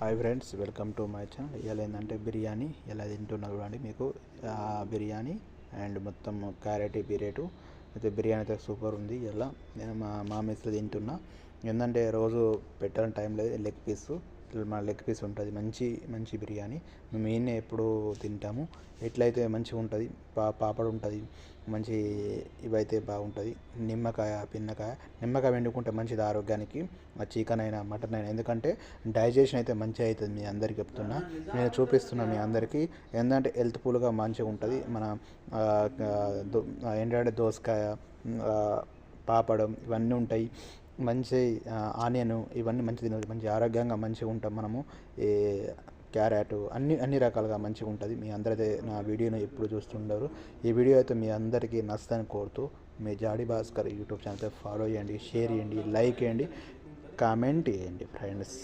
Hi friends welcome to my channel. ఇవాళ ఏంటంటే బిర్యానీ ఎలా తింటున్నా చూడండి మీకు. బిర్యానీ అండ్ మొత్తం క్యారెట్ బిరేటు. అయితే బిర్యానీ అయితే సూపర్ ఉంది ఇలా నేను మా మా మెస్లో తింటున్నా. ఏంటంటే రోజు పెట్టాలని టైం లేదు లెగ్ పీస్. మా లెగ్ పీస్ ఉంటుంది. మంచి మంచి బిర్యానీ. మేము మెయిన్ ఎప్పుడు తింటాము. ఎట్లయితే మంచిగా ఉంటుంది పా పాపడు ఉంటుంది మంచి ఇవైతే బాగుంటుంది. నిమ్మకాయ పిన్నకాయ. నిమ్మకాయ వండుకుంటే మంచిది ఆరోగ్యానికి. ఆ చికెన్ అయినా మటన్ అయినా. ఎందుకంటే డైజెషన్ అయితే మంచిగా అవుతుంది మీ అందరికి చెప్తున్నా. నేను చూపిస్తున్నా మీ అందరికీ. ఏంటంటే హెల్త్ఫుల్గా మంచిగా ఉంటుంది. మన దో- ఏంటంటే దోసకాయ పాపడం ఇవన్నీ ఉంటాయి. మంచి ఆనియన్ ఇవన్నీ మంచి తినవచ్చు మంచి ఆరోగ్యంగా మంచిగా ఉంటాం మనము. ఈ క్యారెట్ అన్ని అన్ని రకాలుగా మంచిగా ఉంటుంది. మీ అందరైతే నా వీడియోను ఎప్పుడు చూస్తుండరు. ఈ వీడియో అయితే మీ అందరికీ నచ్చుదని కోరుతూ మీ Jadi Bhaskar YouTube channel follow చేయండి షేర్ చేయండి లైక్ చేయండి కామెంట్ చేయండి ఫ్రెండ్స్.